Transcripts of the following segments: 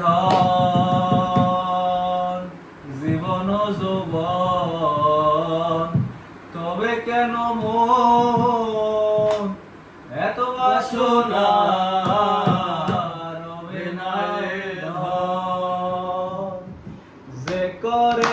ধন জীবন যৌবন। তবে কেন মন এত বাসনা যে করে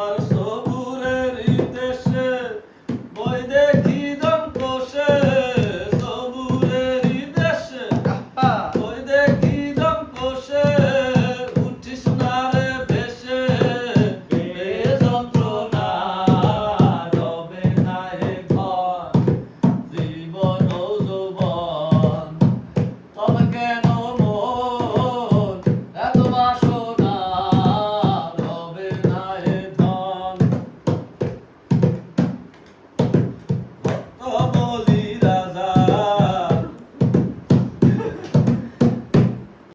ಪರಸೋ